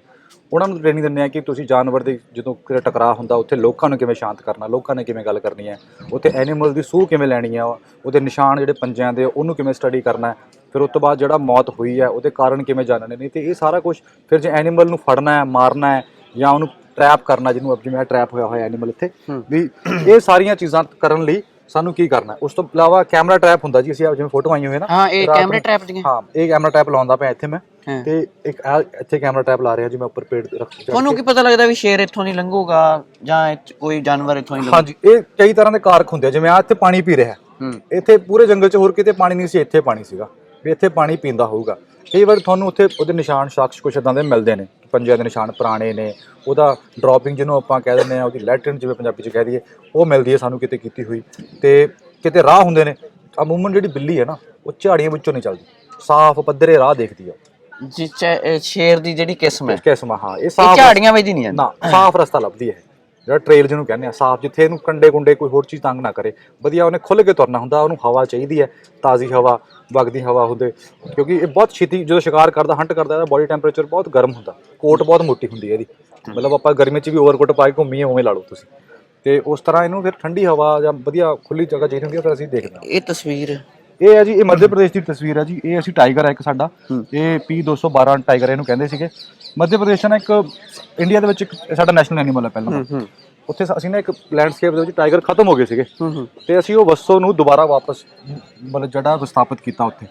S2: ਉਹਨਾਂ ਨੂੰ ਟ੍ਰੇਨਿੰਗ ਦਿੰਦੇ ਆ ਕਿ ਤੁਸੀਂ ਜਾਨਵਰ ਦੇ ਜਦੋਂ ਕਿਤੇ ਟਕਰਾਅ ਹੁੰਦਾ, ਉੱਥੇ ਲੋਕਾਂ ਨੂੰ ਕਿਵੇਂ ਸ਼ਾਂਤ ਕਰਨਾ, ਲੋਕਾਂ ਨੇ ਕਿਵੇਂ ਗੱਲ ਕਰਨੀ ਹੈ, ਉੱਥੇ ਐਨੀਮਲ ਦੀ ਸੂਹ ਕਿਵੇਂ ਲੈਣੀ ਆ ਉਹਦੇ ਨਿਸ਼ਾਨ ਜਿਹੜੇ ਪੰਜਿਆਂ ਦੇ ਉਹਨੂੰ ਕਿਵੇਂ ਸਟੱਡੀ ਕਰਨਾ ਫਿਰ ਉਸ ਤੋਂ ਬਾਅਦ ਜਿਹੜਾ ਮੌਤ ਹੋਈ ਹੈ, ਉਹਦੇ ਕਾਰਨ ਕਿਵੇਂ ਜਾਣਨੇ ਨੇ, ਤੇ ਇਹ ਸਾਰਾ ਕੁਝ ਫਿਰ ਜੇ ਐਨੀਮਲ ਨੂੰ ਫੜਨਾ ਹੈ, ਮਾਰਨਾ ਹੈ ਜਾਂ ਉਹਨੂੰ ਟਰੈਪ ਕਰਨਾ ਜਿਹਨੂੰ ਅਬ ਜਿਵੇਂ ਟਰੈਪ ਹੋਇਆ ਹੋਇਆ ਐਨੀਮਲ ਇੱਥੇ ਵੀ ਇਹ ਸਾਰੀਆਂ ਚੀਜ਼ਾਂ ਕਰਨ ਲਈ ਸਾਨੂੰ ਕੀ ਕਰਨਾ? ਉਸ ਤੋਂ ਇਲਾਵਾ ਕੈਮਰਾ ਟਰੈਪ ਹੁੰਦਾ ਜੀ ਅਸੀਂ ਜਿਵੇਂ ਫੋਟੋ ਆਈ ਹੋਈ ਹੈ ਨਾ
S1: ਹਾਂ ਇਹ ਕੈਮਰੇ ਟ੍ਰੈਪ ਦੀਆਂ।
S2: ਹਾਂ ਇਹ ਕੈਮਰਾ ਟਰੈਪ ਲਾਉਂਦਾ ਪਿਆ ਇੱਥੇ ਮੈਂ। ਤੇ ਇੱਕ ਇੱਥੇ ਕੈਮਰਾ ਟਰੈਪ ਲਾ ਰਿਹਾ ਜੀ ਮੈਂ ਉੱਪਰ ਪੇੜ ਰੱਖ
S1: ਤੁਹਾਨੂੰ ਕੀ। ਪਤਾ ਲੱਗਦਾ ਵੀ ਸ਼ੇਰ ਇੱਥੋਂ ਨਹੀਂ ਲੰਘੂਗਾ ਜਾਂ ਕੋਈ ਜਾਨਵਰ ਇੱਥੋਂ ਨਹੀਂ ਲੰਘੂ
S2: ਹਾਂਜੀ ਇਹ ਕਈ ਤਰ੍ਹਾਂ ਦੇ ਕਾਰਕ ਹੁੰਦੇ ਆ ਜਿਵੇਂ ਆ ਇੱਥੇ ਪਾਣੀ ਪੀ ਰਿਹਾ
S1: ਹੂੰ।
S2: ਇੱਥੇ ਪੂਰੇ ਜੰਗਲ 'ਚ ਹੋਰ ਕਿਤੇ ਪਾਣੀ ਨਹੀਂ ਸੀ ਇੱਥੇ ਪਾਣੀ ਸੀਗਾ। ਵੀ ਇੱਥੇ ਪਾਣੀ ਪੀਂਦਾ ਹੋਊਗਾ। ਕਈ ਵਾਰ ਤੁਹਾਨੂੰ ਉੱਥੇ ਉਹਦੇ ਨਿਸ਼ਾਨ ਸ਼ਖਸ ਕੁਛ ਇਦਾਂ ਦੇ ਮਿਲਦੇ ਨੇ ਪੰਜਿਆਂ ਦੇ ਨਿਸ਼ਾਨ ਪੁਰਾਣੇ ਨੇ ਉਹਦਾ ਡ੍ਰੌਪਿੰਗ ਜਿਹਨੂੰ ਆਪਾਂ ਕਹਿ ਦਿੰਦੇ ਆ ਉਹਦੀ ਲੈਟਰਨ ਜਿਵੇਂ ਪੰਜਾਬੀ 'ਚ ਕਹਿ ਦਈਏ ਉਹ ਮਿਲਦੀ ਹੈ ਸਾਨੂੰ ਕਿਤੇ ਕੀਤੀ ਹੋਈ। ਤੇ ਕਿਤੇ ਰਾਹ ਹੁੰਦੇ ਨੇ ਅਮੂਮਨ ਜਿਹੜੀ ਬਿੱਲੀ ਹੈ ਨਾ ਉਹ ਝਾੜੀਆਂ ਵਿੱਚੋਂ ਨਹੀਂ ਚੱਲਦੀ। ਸਾਫ਼ ਪੱਧਰੇ ਰਾਹ ਦੇਖਦੀ ਆ
S1: ਇਹ ਸ਼ੇਰ ਦੀ ਜਿਹੜੀ ਕਿਸਮ ਹੈ।
S2: ਕਿਸਮ ਹਾਂ
S1: ਇਹ
S2: ਸਾਫ਼
S1: ਝਾੜੀਆਂ ਵਿੱਚ ਹੀ ਨਹੀਂ ਜਾਂਦੀ
S2: ਨਾ ਸਾਫ਼ ਰਸਤਾ ਲੱਭਦੀ ਹੈ ਜਿਹੜਾ ਟ੍ਰੇਲ ਜਿਹਨੂੰ ਕਹਿੰਦੇ ਆ ਸਾਫ਼ ਜਿੱਥੇ ਇਹਨੂੰ ਕੰਡੇ ਕੁੰਡੇ ਕੋਈ ਹੋਰ ਚੀਜ਼ ਤੰਗ ਨਾ ਕਰੇ। ਵਧੀਆ ਉਹਨੇ ਖੁੱਲ ਕੇ ਤੁਰਨਾ ਹੁੰਦਾ ਉਹਨੂੰ ਹਵਾ ਚਾਹੀਦੀ ਹੈ ਤਾਜ਼ੀ ਹਵਾ ਵਗਦੀ ਹਵਾ ਹੁੰਦੇ ਕਿਉਂਕਿ ਇਹ ਬਹੁਤ ਛੇਤੀ ਜਦੋਂ ਸ਼ਿਕਾਰ ਕਰਦਾ ਹੰਟ ਕਰਦਾ ਇਹਦਾ ਬਾਡੀ ਟੈਂਪਰੇਚਰ ਬਹੁਤ ਗਰਮ ਹੁੰਦਾ। ਕੋਟ ਬਹੁਤ ਮੋਟੀ ਹੁੰਦੀ ਹੈ ਇਹਦੀ। ਮਤਲਬ ਆਪਾਂ ਗਰਮੀ 'ਚ ਵੀ ਓਵਰਕੋਟ ਪਾ ਕੇ ਘੁੰਮੀਏ ਉਵੇਂ ਲਾ ਲਓ ਤੁਸੀਂ। ਤੇ ਉਸ ਤਰ੍ਹਾਂ ਇਹਨੂੰ ਫਿਰ ਠੰਡੀ ਹਵਾ ਜਾਂ ਵਧੀਆ ਖੁੱਲੀ ਜਗ੍ਹਾ ਚਾਹੀਦੀ ਹੁੰਦੀ ਹੈ ਫਿਰ ਅਸੀਂ ਦੇਖਦੇ ਹਾਂ।
S1: ਇਹ ਤਸਵੀਰ
S2: ਇਹ ਹੈ ਜੀ ਇਹ ਮੱਧ ਪ੍ਰਦੇਸ਼ ਦੀ ਤਸਵੀਰ ਹੈ ਜੀ। ਇਹ ਅਸੀਂ ਟਾਈਗਰ ਹੈ ਇੱਕ ਸਾਡਾ। ਇਹ P212 ਟਾਈਗਰ ਇਹਨੂੰ ਕਹਿੰਦੇ ਸੀਗੇ। ਮੱਧ ਪ੍ਰਦੇਸ਼ ਨਾ ਇੱਕ ਇੰਡੀਆ ਦੇ ਵਿੱਚ ਇੱਕ ਸਾਡਾ ਨੈਸ਼ਨਲ ਐਨੀਮਲ ਹੈ ਪਹਿਲਾਂ ਉੱਥੇ ਅਸੀਂ ਨਾ ਇੱਕ ਲੈਂਡਸਕੇਪ ਦੇ ਵਿੱਚ ਟਾਈਗਰ ਖਤਮ ਹੋ ਗਏ ਸੀਗੇ। ਤੇ ਅਸੀਂ ਉਹ ਵਸੋ ਨੂੰ ਦੁਬਾਰਾ ਵਾਪਸ ਮਤਲਬ ਜਿਹੜਾ ਵਿਸਥਾਪਿਤ ਕੀਤਾ ਉੱਥੇ।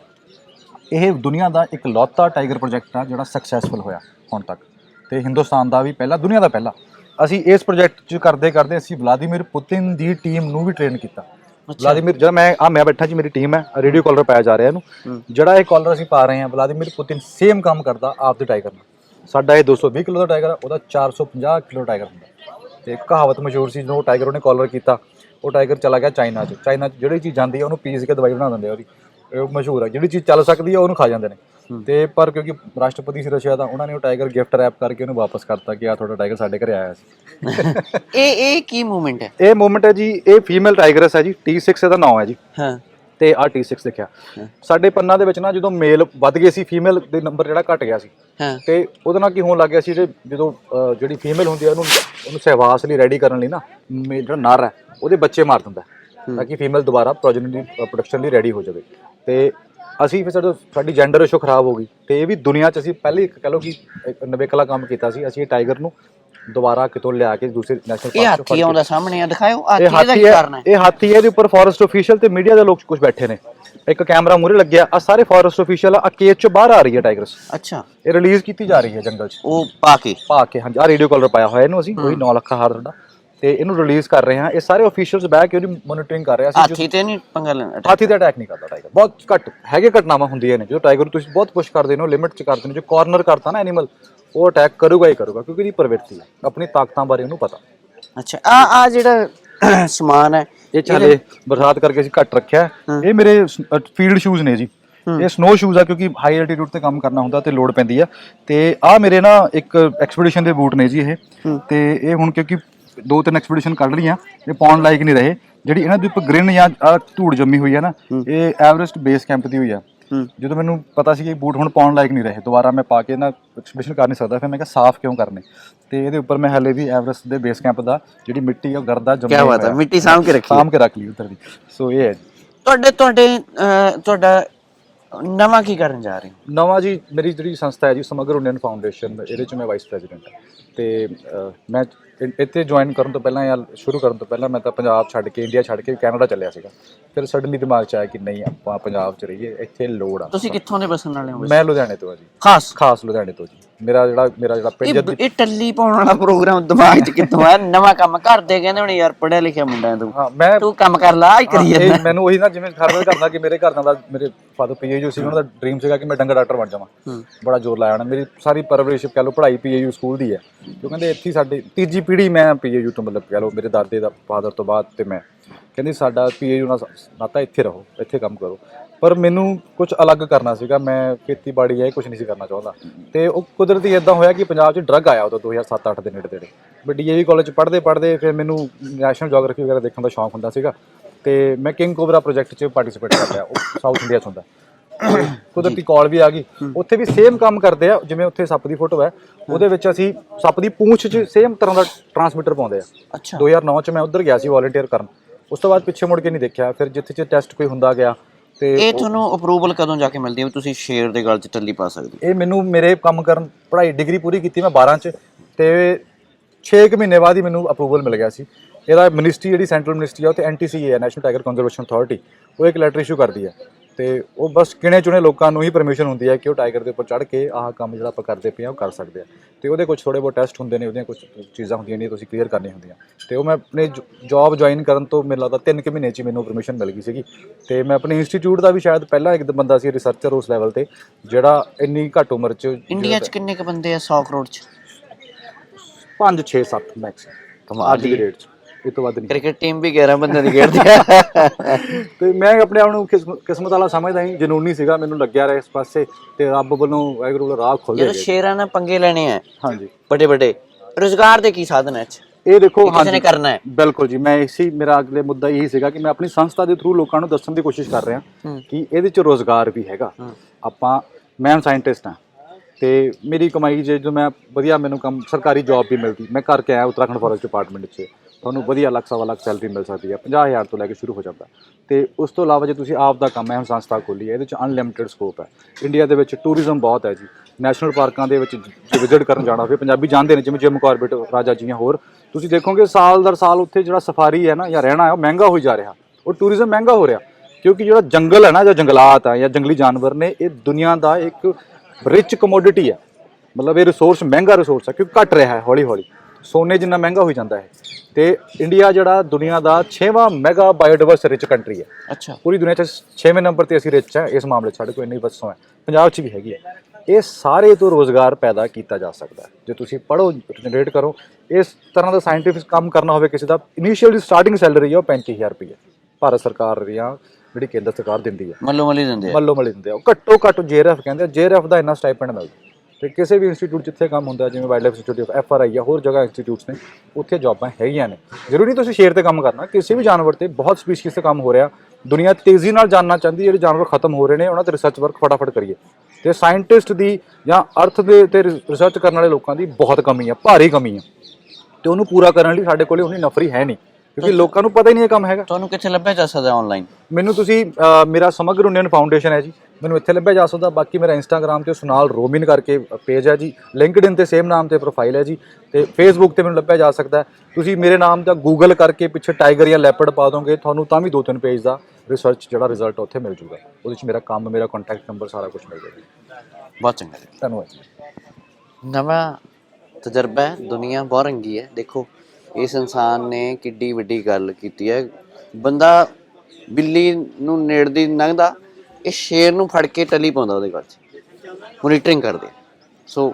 S2: ਇਹ ਦੁਨੀਆ ਦਾ ਇੱਕ ਲੌਤਾ ਟਾਈਗਰ ਪ੍ਰੋਜੈਕਟ ਆ ਜਿਹੜਾ ਸਕਸੈਸਫੁਲ ਹੋਇਆ ਹੁਣ ਤੱਕ। ਤੇ ਹਿੰਦੁਸਤਾਨ ਦਾ ਵੀ ਪਹਿਲਾ ਦੁਨੀਆ ਦਾ ਪਹਿਲਾ। ਅਸੀਂ ਇਸ ਪ੍ਰੋਜੈਕਟ 'ਚ ਕਰਦੇ ਕਰਦੇ ਅਸੀਂ ਵਲਾਦੀਮੀਰ ਪੁਤਿਨ ਦੀ ਟੀਮ ਨੂੰ ਵੀ ਟ੍ਰੇਨ ਕੀਤਾ। ਵਲਾਦੀਮੀਰ ਜਦ ਮੈਂ ਆ ਮੈਂ ਬੈਠਾ ਜੀ ਮੇਰੀ ਟੀਮ ਹੈ ਰੇਡੀਓ ਕਾਲਰ ਪਾਇਆ ਜਾ ਰਿਹਾ ਇਹਨੂੰ। ਜਿਹੜਾ ਇਹ ਕਾਲਰ ਅਸੀਂ ਪਾ ਰਹੇ ਹਾਂ ਵਲਾਦੀਮੀਰ ਪੁਤਿਨ ਸੇਮ ਕੰਮ ਕਰਦਾ ਆਪ ਦੇ ਟਾਈਗਰ ਨਾਲ। ਸਾਡਾ ਇਹ 220 ਕਿਲੋ ਦਾ ਟਾਈਗਰ ਆ ਉਹਦਾ 450 ਕਿਲੋ ਟਾਈਗਰ ਹੁੰਦਾ। ਤੇ ਕਹਾਵਤ ਮਸ਼ਹੂਰ ਸੀ ਜਦੋਂ ਟਾਈਗਰ ਉਹਨੇ ਕਾਲਰ ਕੀਤਾ। ਉਹ ਟਾਈਗਰ ਚਲਾ ਗਿਆ ਚਾਈਨਾ 'ਚ। ਚਾਈਨਾ 'ਚ ਜਿਹੜੀ ਚੀਜ਼ ਜਾਂਦੀ ਹੈ ਉਹਨੂੰ ਪੀਸ ਕੇ ਦਵਾਈ ਬਣਾ ਦਿੰਦੇ ਆ ਉਹਦੀ। ਇਹ ਮਸ਼ਹੂਰ ਹੈ ਜਿਹੜੀ ਚੀਜ਼ ਚੱਲ ਸਕਦੀ ਹੈ ਉਹਨੂੰ ਖਾ ਜਾਂਦੇ ਨੇ। ਤੇ ਪਰ ਕਿਉਂਕਿ ਰਾਸ਼ਟਰਪਤੀ ਸੀ ਰਸ਼ੀਆ ਦਾ ਉਹਨਾਂ ਨੇ ਉਹ ਟਾਈਗਰ ਗਿਫਟ ਰੈਪ ਕਰਕੇ ਉਹਨੂੰ ਵਾਪਸ ਕਰਤਾ ਕਿ ਆ ਤੁਹਾਡਾ ਟਾਈਗਰ ਸਾਡੇ ਘਰੇ ਆਇਆ ਸੀ।
S1: ਇਹ ਇਹ ਕੀ ਮੂਵਮੈਂਟ ਹੈ?
S2: ਇਹ ਮੂਵਮੈਂਟ ਹੈ ਜੀ ਇਹ ਫੀਮੇਲ ਟਾਈਗਰਸ ਹੈ ਜੀ T6 ਇਹਦਾ ਨਾਮ ਹੈ ਜੀ।
S1: ਹਾਂ।
S2: ਤੇ ਆ T6 ਲਿਖਿਆ ਸਾਡੇ ਪੰਨਾ ਦੇ ਵਿੱਚ ਨਾ ਜਦੋਂ ਮੇਲ ਵੱਧ ਗਏ ਸੀ ਫੀਮੇਲ ਦੇ ਨੰਬਰ ਜਿਹੜਾ ਘਟ ਗਿਆ ਸੀ।
S1: ਹਾਂ।
S2: ਤੇ ਉਹਦੇ ਨਾਲ ਕੀ ਹੋਣ ਲੱਗ ਗਿਆ ਸੀ ਜੇ ਜਦੋਂ ਅਹ, ਜਿਹੜੀ ਫੀਮੇਲ ਹੁੰਦੀ ਹੈ ਉਹਨੂੰ ਉਹਨੂੰ ਸਹਿਵਾਸ ਲਈ ਰੈਡੀ ਕਰਨ ਲਈ ਨਾ ਮੇਲ ਜਿਹੜਾ ਨਰ ਹੈ ਉਹਦੇ ਬੱਚੇ ਮਾਰ ਦਿੰਦਾ ਹੈ, ਤਾਂ ਕਿ ਫੀਮੇਲ ਦੁਬਾਰਾ ਪ੍ਰੋਜਨਨ ਪ੍ਰੋਡਕਸ਼ਨ ਲਈ ਰੈਡੀ ਹੋ ਜਾਵੇ। ਤੇ ਅਸੀਂ ਫਿਰ ਜਦੋਂ ਸਾਡੀ ਜੈਂਡਰ ਰੇਸ਼ੋ ਖਰਾਬ ਹੋ ਗਈ ਤੇ ਇਹ ਵੀ ਦੁਨੀਆ 'ਚ ਅਸੀਂ ਪਹਿਲੇ ਇੱਕ ਕਹ ਲਓ ਕਿ ਇੱਕ ਨਵੇਕਲਾ ਕੰਮ ਕੀਤਾ ਸੀ ਅਸੀਂ ਇਹ ਟਾਈਗਰ ਨੂੰ ਦੁਬਾਰਾ ਕਿਤੋਂ ਲਿਆ ਕੇ ਦੂਸਰੇ ਨੈਸ਼ਨਲ
S1: ਇਹ
S2: ਪਾਰਕ
S1: ਹਾਥੀ ਆਉਂਦਾ ਸਾਹਮਣੇ ਆ ਦਿਖਾਓ ਹਾਥੀ
S2: ਇਹ
S1: ਦਾ
S2: ਹਾਥੀ
S1: ਕੀ ਕਰਨਾ ਹੈ?
S2: ਇਹ ਹਾਥੀ ਹੈ ਇਹਦੇ ਉੱਪਰ ਫੋਰੈਸਟ ਅਫੀਸ਼ੀਅਲ ਤੇ ਮੀਡੀਆ ਦੇ ਲੋਕ ਕੁਝ ਬੈਠੇ ਨੇ। ਇੱਕ ਕੈਮਰਾ ਮੂਰੇ ਲੱਗਿਆ ਆ ਸਾਰੇ ਫੋਰੈਸਟ ਅਫੀਸ਼ੀਅਲ ਆ ਕੇਜ ਚੋਂ ਬਾਹਰ ਆ ਰਹੀ ਹੈ ਟਾਈਗਰਸ
S1: ਅੱਛਾ।
S2: ਇਹ ਰਿਲੀਜ਼ ਕੀਤੀ ਜਾ ਰਹੀ ਹੈ ਜੰਗਲ 'ਚ।
S1: ਉਹ ਪਾ ਕੇ?
S2: ਪਾ ਕੇ ਹਾਂਜੀ ਆ ਰੇਡੀਓ ਕਾਲਰ ਪਾਇਆ ਹੋਇਆ ਇਹਨੂੰ ਅਸੀਂ ਉਹੀ 9 ਲੱਖ ਹਾਰ ਤੁਹਾਡਾ। ਤੇ ਇਹਨੂੰ ਰਿਲੀਜ਼ ਕਰ ਰਹੇ ਹਾਂ। ਇਹ ਸਾਰੇ ਅਫੀਸ਼ੀਅਲਸ ਬਹਿ ਕੇ ਉਹਦੀ ਮੋਨੀਟਰਿੰਗ ਕਰ ਰਹੇ ਆ ਅਸੀਂ
S1: ਹਾਥੀ ਤੇ ਨਹੀਂ ਪੰਗਾ ਲੈਣਾ
S2: ਹਾਥੀ ਦਾ ਅਟੈਕ ਨਹੀਂ ਕਰਦਾ ਟਾਈਗਰ ਬਹੁਤ ਘੱਟ ਹੈਗੇ ਘਟਨਾਵਾਂ ਹੁੰਦੀਆਂ ਨੇ ਜਦੋਂ ਟਾਈਗਰ ਨੂੰ ਤੁਸੀਂ ਬਹੁਤ ਪੁਸ਼ ਕਰਦੇ ਹੋ ਲਿਮਿਟ 'ਚ ਕਰਦੇ ਨੇ ਜੋ ਕਾਰਨਰ ਕਰਤਾ ਨਾ ਐਨੀਮਲ ਉਹ ਅਟੈਕ ਕਰੂਗਾ ਹੀ ਕਰੂਗਾ ਕਿਉਂਕਿ ਇਹਦੀ ਪ੍ਰਵਿਰਤੀ ਹੈ। ਆਪਣੀ ਤਾਕਤਾਂ ਬਾਰੇ ਉਹਨੂੰ ਪਤਾ।
S1: ਅੱਛਾ ਆ ਆ ਜਿਹੜਾ ਸਮਾਨ ਹੈ
S2: ਇਹ ਚਾਲੇ ਬਰਸਾਤ ਕਰਕੇ ਅਸੀਂ ਘੱਟ ਰੱਖਿਆ ਹੈ। ਇਹ ਮੇਰੇ ਫੀਲਡ ਸ਼ੂਜ਼ ਨੇ ਜੀ। ਇਹ ਸਨੋ ਸ਼ੂਜ਼ ਆ ਕਿਉਂਕਿ ਹਾਈ ਐਲਟੀਟਿਊਡ ਤੇ ਕੰਮ ਕਰਨਾ ਹੁੰਦਾ ਤੇ ਲੋਡ ਪੈਂਦੀ ਆ। ਤੇ ਆ ਮੇਰੇ ਨਾ ਇੱਕ ਐਕਸਪੀਡੀਸ਼ਨ ਦੇ ਬੂਟ ਨੇ ਜੀ ਇਹ। ਤੇ ਇਹ ਹੁਣ ਕਿਉਂਕਿ ਦੋ ਤਿੰਨ ਐਕਸਪੀਡੀਸ਼ਨ ਕੱਢ ਲਈਆਂ ਇਹ ਪਾਉਣ ਲਾਇਕ ਨਹੀਂ ਰਹੇ। ਜਿਹੜੀ ਇਹਨਾਂ ਦੇ ਉੱਪਰ ਗ੍ਰਿਨ ਜਾਂ ਧੂੜ ਜੰਮੀ ਹੋਈ ਆ ਨਾ ਇਹ ਐਵਰੈਸਟ ਬੇਸ ਕੈਂਪ ਦੀ ਹੋਈ ਆ। ਜਦੋਂ ਮੈਨੂੰ ਪਤਾ ਸੀ ਕਿ ਬੂਟ ਹੁਣ ਪਾਉਣ ਲਾਇਕ ਨਹੀਂ ਰਹੇ ਦੁਬਾਰਾ ਮੈਂ ਪਾ ਕੇ ਨਾ ਐਕਸਪੀਡੀਸ਼ਨ ਕਰ ਨਹੀਂ ਸਕਦਾ ਫਿਰ ਮੈਂ ਕਿਹਾ ਸਾਫ਼ ਕਿਉਂ ਕਰਨੇ? ਤੇ ਇਹਦੇ ਉੱਪਰ ਮੈਂ ਹਲੇ ਵੀ ਐਵਰੈਸਟ ਦੇ ਬੇਸ ਕੈਂਪ ਦਾ ਜਿਹੜੀ ਮਿੱਟੀ ਉਹ ਗਰਦਾ ਜੰਮੀ
S1: ਕੀ ਬਾਤ ਹੈ ਮਿੱਟੀ ਸਾਂਭ ਕੇ ਰੱਖੀ
S2: ਸਾਂਭ ਕੇ ਰੱਖ ਲਈ ਉੱਧਰ ਦੀ। ਸੋ ਇਹ ਹੈ।
S1: ਤੁਹਾਡੇ ਤੁਹਾਡੇ ਤੁਹਾਡਾ ਨਵਾਂ ਕੀ ਕਰਨ ਜਾ ਰਹੇ ਹੋ?
S2: ਨਵਾਂ ਜੀ ਮੇਰੀ ਜਿਹੜੀ ਸੰਸਥਾ ਹੈ ਜੀ ਸਮਗਰ ਇੰਡੀਅਨ ਫਾਊਂਡੇਸ਼ਨ ਇਹਦੇ ਚ ਮੈਂ ਵਾਈਸ ਪ੍ਰੈਜ਼ੀਡੈਂਟ ਹਾਂ। ਤੇ ਮੈਂ ਇ- ਇੱਥੇ ਜੁਆਇਨ ਕਰਨ ਤੋਂ ਪਹਿਲਾਂ ਜਾਂ ਸ਼ੁਰੂ ਕਰਨ ਤੋਂ ਪਹਿਲਾਂ ਮੈਂ ਤਾਂ ਪੰਜਾਬ ਛੱਡ ਕੇ ਇੰਡੀਆ ਛੱਡ ਕੇ ਕੈਨੇਡਾ ਚੱਲਿਆ ਸੀਗਾ। ਫਿਰ ਸਡਨਲੀ ਦਿਮਾਗ 'ਚ ਆਇਆ ਕਿ ਨਹੀਂ ਆਪਾਂ ਪੰਜਾਬ 'ਚ ਰਹੀਏ ਇੱਥੇ ਲੋੜ ਆ
S1: ਤੁਸੀਂ ਕਿੱਥੋਂ ਦੇ ਬਸਣ ਵਾਲੇ ਹੋ
S2: ਮੈਂ ਲੁਧਿਆਣੇ ਤੋਂ ਆ ਜੀ।
S1: ਖਾਸ?
S2: ਖਾਸ ਲੁਧਿਆਣੇ ਤੋਂ ਜੀ। ਮੇਰਾ ਜਿਹੜਾ ਮੇਰਾ ਜਿਹੜਾ ਪਿੰਡ
S1: ਇਹ ਇਹ ਟੱਲੀ ਪਾਉਣ ਵਾਲਾ ਪ੍ਰੋਗਰਾਮ ਦਿਮਾਗ 'ਚ ਕਿੱਥੋਂ ਆਇਆ ਨਵਾਂ ਕੰਮ ਘਰ ਦੇ ਕਹਿੰਦੇ ਹੁਣ ਯਾਰ ਪੜਿਆ ਲਿਖਿਆ ਮੁੰਡਾ ਹੈ ਤੂੰ।
S2: ਹਾਂ ਮੈਂ
S1: ਤੂੰ ਕੰਮ ਕਰ ਲਾ ਹੀ ਕਰੀ
S2: ਇਹ
S1: ਜਾਂਦਾ।
S2: ਮੈਨੂੰ ਉਹੀ ਨਾ ਜਿਵੇਂ ਹਰ ਵਾਰ ਕਰਦਾ ਕਿ ਮੇਰੇ ਘਰਦਿਆਂ ਦਾ ਮੇਰੇ ਫਾਦਰ ਪੀਏਯੂ ਸੀ ਉਹਨਾਂ ਦਾ ਡ੍ਰੀਮ ਸੀਗਾ ਕਿ ਮੈਂ ਡੰਗਰ ਡਾਕਟਰ ਬਣ ਜਾਵਾਂ। ਬੜਾ ਜ਼ੋਰ ਲਾਇਆ ਉਹਨਾਂ। ਮੇਰੀ ਸਾਰੀ ਪਰਵਰਿਸ਼ ਕਹ ਲਓ ਪੜ੍ਹਾਈ ਪੀਏਯੂ ਸਕੂਲ ਦੀ ਹੈ। ਕਿਉਂ ਕਹਿੰਦੇ ਇੱਥੇ ਹੀ ਸਾਡੀ ਤੀਜੀ ਪੀੜ੍ਹੀ ਮੈਂ ਪੀਏਯੂ ਤੋਂ ਮਤਲਬ ਕਹ ਲਓ ਮੇਰੇ ਦਾਦੇ ਦਾ ਫਾਦਰ ਤੋਂ ਬਾਅਦ ਤੇ ਮੈਂ। ਕਹਿੰਦੀ ਸਾਡਾ ਪੀਏਯੂ ਨਾਲ ਨਾਤਾ ਇੱਥੇ ਰਹੋ ਇੱਥੇ ਕੰਮ ਕਰੋ। ਪਰ ਮੈਨੂੰ ਕੁਝ ਅਲੱਗ ਕਰਨਾ ਸੀਗਾ ਮੈਂ ਖੇਤੀਬਾੜੀ ਹੈ ਕੁਝ ਨਹੀਂ ਸੀ ਕਰਨਾ ਚਾਹੁੰਦਾ। ਤੇ ਉਹ ਕੁਦਰਤੀ ਇਦਾਂ ਹੋਇਆ ਕਿ ਪੰਜਾਬ 'ਚ ਡਰੱਗ ਆਇਆ ਉਦੋਂ 2007-8 ਦੇ ਨੇੜੇ ਤੇੜੇ ਮੈਂ ਡੀਏਵੀ ਕਾਲਜ ਪੜ੍ਹਦੇ ਪੜ੍ਹਦੇ ਫਿਰ ਮੈਨੂੰ ਨੈਸ਼ਨਲ ਜੀਓਗ੍ਰਾਫੀ ਵਗੈਰਾ ਦੇਖਣ ਦਾ ਸ਼ੌਂਕ ਹੁੰਦਾ ਸੀਗਾ ਤੇ ਮੈਂ ਕਿੰਗ ਕੋਬਰਾ ਪ੍ਰੋਜੈਕਟ 'ਚ ਪਾਰਟਿਸਿਪੇਟ ਕਰ ਲਿਆ ਉਹ ਸਾਊਥ ਇੰਡੀਆ 'ਚ ਹੁੰਦਾ। ਕੁਦਰਤੀ ਕਾਲ ਵੀ ਆ ਗਈ। ਉੱਥੇ ਵੀ ਸੇਮ ਕੰਮ ਕਰਦੇ ਆ ਜਿਵੇਂ ਉੱਥੇ ਸੱਪ ਦੀ ਫੋਟੋ ਹੈ ਉਹਦੇ ਵਿੱਚ ਅਸੀਂ ਸੱਪ ਦੀ ਪੂੰਛ 'ਚ ਸੇਮ ਤਰ੍ਹਾਂ ਦਾ ਟਰਾਂਸਮਿਟਰ ਪਾਉਂਦੇ ਆ।
S1: ਅੱਛਾ।
S2: 2009 'ਚ ਮੈਂ ਉੱਧਰ ਗਿਆ ਸੀ ਵਾਲੰਟੀਅਰ ਕਰਨ। ਉਸ ਤੋਂ ਬਾਅਦ ਪਿੱਛੇ ਮੁੜ ਕੇ ਨਹੀਂ ਦੇਖਿਆ ਫਿਰ ਜਿੱਥੇ 'ਚ ਟੈਸਟ ਕੋਈ ਹੁੰਦਾ ਗਿਆ ਤੇ
S1: ਇਹ ਤੁਹਾਨੂੰ ਅਪਰੂਵਲ ਕਦੋਂ ਜਾ ਕੇ ਮਿਲਦੀ ਹੈ ਵੀ ਤੁਸੀਂ ਸ਼ੇਰ ਦੇ ਗਲ 'ਚ ਟੱਲੀ ਪਾ ਸਕਦੇ?
S2: ਇਹ ਮੈਨੂੰ ਮੇਰੇ ਕੰਮ ਕਰਨ ਪੜ੍ਹਾਈ ਡਿਗਰੀ ਪੂਰੀ ਕੀਤੀ ਮੈਂ 12 ਚ ਤੇ 6 ਮਹੀਨੇ ਬਾਅਦ ਹੀ ਮੈਨੂੰ ਅਪਰੂਵਲ ਮਿਲ ਗਿਆ ਸੀ ਇਹਦਾ ਮਿਨਿਸਟਰੀ ਜਿਹੜੀ ਸੈਂਟਰਲ ਮਿਨਿਸਟਰੀ ਆ ਉਹ ਤੇ ਐਨਟੀਸੀਏ ਹੈ ਨੈਸ਼ਨਲ ਟਾਈਗਰ ਕੰਜ਼ਰਵੇਸ਼ਨ ਅਥਾਰਟੀ ਉਹ ਇੱਕ ਲੈਟਰ ਇਸ਼ੂ ਕਰਦੀ ਹੈ ਤੇ ਉਹ ਬਸ ਕਿਣੇ ਚੁਣੇ ਲੋਕਾਂ ਨੂੰ ਹੀ ਪਰਮਿਸ਼ਨ ਹੁੰਦੀ ਹੈ ਕਿ ਉਹ ਟਾਈਗਰ ਦੇ ਉੱਪਰ ਚੜ੍ਹ ਕੇ ਆਹ ਕੰਮ ਜਿਹੜਾ ਆਪਾਂ ਕਰਦੇ ਪਏ ਆ ਉਹ ਕਰ ਸਕਦੇ ਆ। ਤੇ ਉਹਦੇ ਕੁਝ ਥੋੜੇ ਬਹੁਤ ਟੈਸਟ ਹੁੰਦੇ ਨੇ ਉਹਦੀਆਂ ਕੁਝ ਚੀਜ਼ਾਂ ਹੁੰਦੀਆਂ ਨੇ ਤੁਸੀਂ ਕਲੀਅਰ ਕਰਨੀਆਂ ਹੁੰਦੀਆਂ। ਤੇ ਉਹ ਮੈਂ ਆਪਣੇ ਜੌਬ ਜੁਆਇਨ ਕਰਨ ਤੋਂ ਮੈਨੂੰ ਲੱਗਦਾ 3 ਕੁ ਮਹੀਨੇ ਚ ਮੈਨੂੰ ਪਰਮਿਸ਼ਨ ਮਿਲ ਗਈ ਸੀਗੀ। ਤੇ ਮੈਂ ਆਪਣੇ ਇੰਸਟੀਚਿਊਟ ਦਾ ਵੀ ਸ਼ਾਇਦ ਪਹਿਲਾ ਇੱਕ ਬੰਦਾ ਸੀ ਰਿਸਰਚਰ ਉਸ ਲੈਵਲ ਤੇ ਜਿਹੜਾ ਇੰਨੀ ਘੱਟ ਉਮਰ ਚ
S1: ਇੰਡੀਆ 'ਚ ਕਿੰਨੇ ਕ ਬੰਦੇ ਆ 100 ਕਰੋੜ 'ਚ?
S2: 5 6 7 ਮੈਕਸ
S1: ਕਮਾਲ
S2: ਅੱਜ ਦੀ ਡੇਟ ਚ। ਇਹ ਤੋਂ ਵੱਧ ਨਹੀਂ।
S1: ਕ੍ਰਿਕਟ ਟੀਮ ਵੀ 11 ਬੰਦਿਆਂ ਦੀ ਖੇਡਦੀ ਹੈ।
S2: ਤੇ ਮੈਂ ਆਪਣੇ ਆਪ ਨੂੰ ਕਿਸਮ- ਕਿਸਮਤ ਵਾਲਾ ਸਮਝਦਾ ਸੀ ਜਨੂਨੀ ਸੀਗਾ ਮੈਨੂੰ ਲੱਗਿਆ ਰਿਹਾ ਇਸ ਪਾਸੇ ਤੇ ਰੱਬ ਵੱਲੋਂ ਵਾਹਿਗੁਰੂ ਦਾ ਰਾਹ ਖੁੱਲ੍ਹ
S1: ਜਦੋਂ
S2: ਗਿਆ।
S1: ਸ਼ੇਰਾਂ ਨਾਲ ਪੰਗੇ ਲੈਣੇ ਆ
S2: ਹਾਂਜੀ।
S1: ਵੱਡੇ ਵੱਡੇ ਰੋਜ਼ਗਾਰ ਦੇ ਕੀ ਸਾਧਨ ਹੈ ਚ?
S2: ਇਹ ਦੇਖੋ
S1: ਕਿਸੇ ਨੇ ਕਰਨਾ ਹੈ।
S2: ਬਿਲਕੁਲ ਜੀ ਮੈਂ ਇਸੇ ਮੇਰਾ ਅਗਲੇ ਮੁੱਦਾ ਇਹੀ ਸੀਗਾ ਕਿ ਮੈਂ ਆਪਣੀ ਸੰਸਥਾ ਦੇ ਥਰੂ ਲੋਕਾਂ ਨੂੰ ਦੱਸਣ ਦੀ ਕੋਸ਼ਿਸ਼ ਕਰ ਰਿਹਾ
S1: ਹੂੰ।
S2: ਕਿ ਇਹਦੇ ਚ ਰੋਜ਼ਗਾਰ ਵੀ ਹੈਗਾ। ਆਪਾਂ ਮੈਂ ਸਾਇੰਟਿਸਟ ਹਾਂ ਤੇ ਮੇਰੀ ਕਮਾਈ ਜੇ ਜੋ ਮੈਂ ਵਧੀਆ ਮੈਨੂੰ ਕੰਮ ਸਰਕਾਰੀ ਜੌਬ ਵੀ ਮਿਲਦੀ ਮੈਂ ਕਰਕੇ ਆਇਆ ਉੱਤਰਾਖੰਡ ਫੋਰੈਸਟ ਡਿਪਾਰਟਮੈਂਟ 'ਚ। ਤੁਹਾਨੂੰ ਵਧੀਆ ਲੱਖ ਸਵਾ ਲੱਖ ਸੈਲਰੀ ਮਿਲ ਸਕਦੀ ਹੈ 50000 ਤੋਂ ਲੈ ਕੇ ਸ਼ੁਰੂ ਹੋ ਜਾਂਦਾ। ਤੇ ਉਸ ਤੋਂ ਇਲਾਵਾ ਜੇ ਤੁਸੀਂ ਆਪ ਦਾ ਕੰਮ ਹੈ, ਹੁਣ ਸੰਸਥਾ ਖੋਲੀ ਹੈ, ਇਹਦੇ 'ਚ ਅਨਲਿਮਿਟਿਡ ਸਕੋਪ ਹੈ। ਇੰਡੀਆ ਦੇ ਵਿੱਚ ਟੂਰਿਜ਼ਮ ਬਹੁਤ ਹੈ ਜੀ। ਨੈਸ਼ਨਲ ਪਾਰਕਾਂ ਦੇ ਵਿੱਚ ਵਿਜ਼ਿਟ ਕਰਨ ਜਾਣਾ ਹੋਵੇ, ਪੰਜਾਬੀ ਜਾਂਦੇ ਨੇ, ਜਿਵੇਂ ਜਿਮ ਕਾਰਬੇਟ ਰਾਜਾ ਜੀਆਂ ਹੋਰ। ਤੁਸੀਂ ਦੇਖੋਗੇ ਸਾਲ ਦਰ ਸਾਲ ਉੱਥੇ ਜਿਹੜਾ ਸਫਾਰੀ ਹੈ ਨਾ, ਜਾਂ ਰਹਿਣਾ ਹੈ, ਉਹ ਮਹਿੰਗਾ ਹੋਈ ਜਾ ਰਿਹਾ। ਉਹ ਟੂਰਿਜ਼ਮ ਮਹਿੰਗਾ ਹੋ ਰਿਹਾ, ਕਿਉਂਕਿ ਜਿਹੜਾ ਜੰਗਲ ਹੈ ਨਾ, ਜਾਂ ਜੰਗਲਾਤ ਹੈ, ਜਾਂ ਜੰਗਲੀ ਜਾਨਵਰ ਨੇ, ਇਹ ਦੁਨੀਆ ਦਾ ਇੱਕ ਰਿਚ ਕਮੋਡਿਟੀ ਹੈ। ਮਤਲਬ ਇਹ ਰਿਸੋਰਸ ਮਹਿੰਗਾ ਰਿਸੋਰਸ ਹੈ, ਕਿਉਂਕਿ ਘਟ ਰਿਹਾ ਹੈ ਹੌਲੀ ਹੌਲੀ ਸੋਨੇ ਜਿੰਨਾ ਮਹਿੰਗਾ ਹੋਈ ਜਾਂਦਾ ਹੈ ਤੇ ਇੰਡੀਆ ਜਿਹੜਾ ਦੁਨੀਆ ਦਾ 6ਵਾਂ ਮੈਗਾ ਬਾਇਓਡਾਇਵਰਸ ਰਿਚ ਕੰਟਰੀ ਹੈ।
S1: ਅੱਛਾ।
S2: ਪੂਰੀ ਦੁਨੀਆ 'ਚ 6ਵੇਂ ਨੰਬਰ ਤੇ ਅਸੀਂ ਰਿਚ ਹੈ ਇਸ ਮਾਮਲੇ 'ਚ ਸਾਡੇ ਕੋਲ ਇੰਨੀ ਵਸੋਂ ਹੈ। ਪੰਜਾਬ 'ਚ ਵੀ ਹੈਗੀ ਹੈ। ਇਹ ਸਾਰੇ ਤੋਂ ਰੋਜ਼ਗਾਰ ਪੈਦਾ ਕੀਤਾ ਜਾ ਸਕਦਾ ਹੈ। ਜੇ ਤੁਸੀਂ ਪੜੋ ਜਨਰੇਟ ਕਰੋ ਇਸ ਤਰ੍ਹਾਂ ਦਾ ਸਾਇੰਟਿਫਿਕ ਕੰਮ ਕਰਨਾ ਹੋਵੇ ਕਿਸੇ ਦਾ ਇਨੀਸ਼ੀਅਲ ਸਟਾਰਟਿੰਗ ਸੈਲਰੀ ਹੈ ਉਹ 35000 ਰੁਪਏ ਭਾਰਤ ਸਰਕਾਰ ਦੀਆਂ ਜਿਹੜੀ ਕੇਂਦਰ ਸਰਕਾਰ ਦਿੰਦੀ ਹੈ।
S1: ਮੱਲੋ ਮੱਲੀ ਦਿੰਦੇ ਆ।
S2: ਮੱਲੋ ਮੱਲੀ ਦਿੰਦੇ ਆ। ਘੱਟੋ ਘੱਟ ਜੇਆਰਐਫ ਕਹਿੰਦੇ ਆ। ਜੇਆਰਐਫ ਦਾ ਇੰਨਾ ਸਟਾਈਪੈਂਡ ਮਿਲਦਾ। ਤੇ ਕਿਸੇ ਵੀ ਇੰਸਟੀਚਿਊਟ ਜਿੱਥੇ ਕੰਮ ਹੁੰਦਾ ਜਿਵੇਂ ਵਾਈਲਡ ਲਾਈਫ ਇੰਸਟੀਚਿਊਟ ਐਫਆਰਆਈ ਜਾਂ ਹੋਰ ਜਗ੍ਹਾ ਇੰਸਟੀਚਿਊਟਸ ਨੇ ਉੱਥੇ ਜੌਬਾਂ ਹੈਗੀਆਂ ਨੇ। ਜ਼ਰੂਰੀ ਤੁਸੀਂ ਸ਼ੇਰ ਤੇ ਕੰਮ ਕਰਨਾ ਕਿਸੇ ਵੀ ਜਾਨਵਰ ਤੇ ਬਹੁਤ ਸਪੀਸੀਜ਼ ਤੇ ਕੰਮ ਹੋ ਰਿਹਾ। ਦੁਨੀਆ ਤੇਜ਼ੀ ਨਾਲ ਜਾਣਨਾ ਚਾਹੁੰਦੀ ਜਿਹੜੇ ਜਾਨਵਰ ਖਤਮ ਹੋ ਰਹੇ ਨੇ ਉਹਨਾਂ ਤੇ ਰਿਸਰਚ ਵਰਕ ਫਟਾਫਟ ਕਰੀਏ। ਤੇ ਸਾਇੰਟਿਸਟ ਦੀ ਜਾਂ ਅਰਥ ਦੇ ਤੇ ਰਿਸਰਚ ਕਰਨ ਵਾਲੇ ਲੋਕਾਂ ਦੀ ਬਹੁਤ ਕਮੀ ਹੈ ਭਾਰੀ ਕਮੀ ਹੈ। ਤੇ ਉਹਨੂੰ ਪੂਰਾ ਕਰਨ ਲਈ ਸਾਡੇ ਕੋਲੇ ਉਨੀ ਨਫਰੀ ਹੈ ਨਹੀਂ ਕਿਉਂਕਿ ਲੋਕਾਂ ਨੂੰ ਪਤਾ ਹੀ ਨਹੀਂ ਇਹ ਕੰਮ ਹੈਗਾ।
S1: ਤੁਹਾਨੂੰ ਕਿੱਥੇ ਲੱਭਿਆ ਜਾ ਸਕਦਾ ਆਨਲਾਈਨ
S2: ਮੈਨੂੰ ਤੁਸੀਂ ਮੇਰਾ ਸਮਗਰ ਇੰਡੀਅਨ ਫਾਊਂਡੇਸ਼ਨ ਹੈ ਜੀ। ਮੈਨੂੰ ਇੱਥੇ ਲੱਭਿਆ ਜਾ ਸਕਦਾ ਬਾਕੀ ਮੇਰਾ ਇੰਸਟਾਗ੍ਰam ਤੇ ਸੁਨਾਲ ਰੋਮਿਨ ਕਰਕੇ ਪੇਜ ਹੈ ਜੀ। ਲਿੰਕਡਇਨ ਤੇ ਸੇਮ ਨਾਮ ਤੇ ਪ੍ਰੋਫਾਈਲ ਹੈ ਜੀ। ਤੇ ਫੇਸਬੁੱਕ ਤੇ ਮੈਨੂੰ ਲੱਭਿਆ ਜਾ ਸਕਦਾ। ਤੁਸੀਂ ਮੇਰੇ ਨਾਮ ਦਾ ਗੂਗਲ ਕਰਕੇ ਪਿੱਛੇ ਟਾਈਗਰ ਜਾਂ ਲੈਪਰਡ ਪਾ ਦੋਗੇ ਤੁਹਾਨੂੰ ਤਾਂ ਵੀ ਦੋ ਤਿੰਨ ਪੇਜ ਦਾ ਰਿਸਰਚ ਜਿਹੜਾ ਰਿਜ਼ਲਟ ਉੱਥੇ ਮਿਲ ਜੂਗਾ। ਉਹਦੇ ਵਿੱਚ ਮੇਰਾ ਕੰਮ ਮੇਰਾ ਕੰਟੈਕਟ ਨੰਬਰ ਸਾਰਾ ਕੁਝ ਮਿਲ ਜਾਏਗਾ।
S1: ਬਹੁਤ ਚੰਗਾ ਜੀ।
S2: ਧੰਨਵਾਦ ਜੀ।
S1: ਨਵਾਂ ਤਜਰਬਾ ਹੈ ਦੁਨੀਆ ਬਹੁਤ ਰੰਗੀ ਹੈ। ਦੇਖੋ ਇਸ ਇਨਸਾਨ ਨੇ ਕਿੱਡੀ ਵੱਡੀ ਗੱਲ ਕੀਤੀ ਹੈ। ਬੰਦਾ ਬਿੱਲੀ ਨੂੰ ਨੇੜਦੀ ਲੰਘਦਾ ਇਹ ਸ਼ੇਰ ਨੂੰ ਫੜ ਕੇ ਟਲੀ ਪਾਉਂਦਾ ਉਹਦੇ ਘਰ 'ਚ। ਮੋਨੀਟਰਿੰਗ ਕਰਦੇ। ਸੋ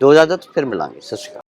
S1: ਦੋ ਇਜਾਜ਼ਤ ਫਿਰ ਮਿਲਾਂਗੇ। ਸਤਿ ਸ਼੍ਰੀ ਅਕਾਲ।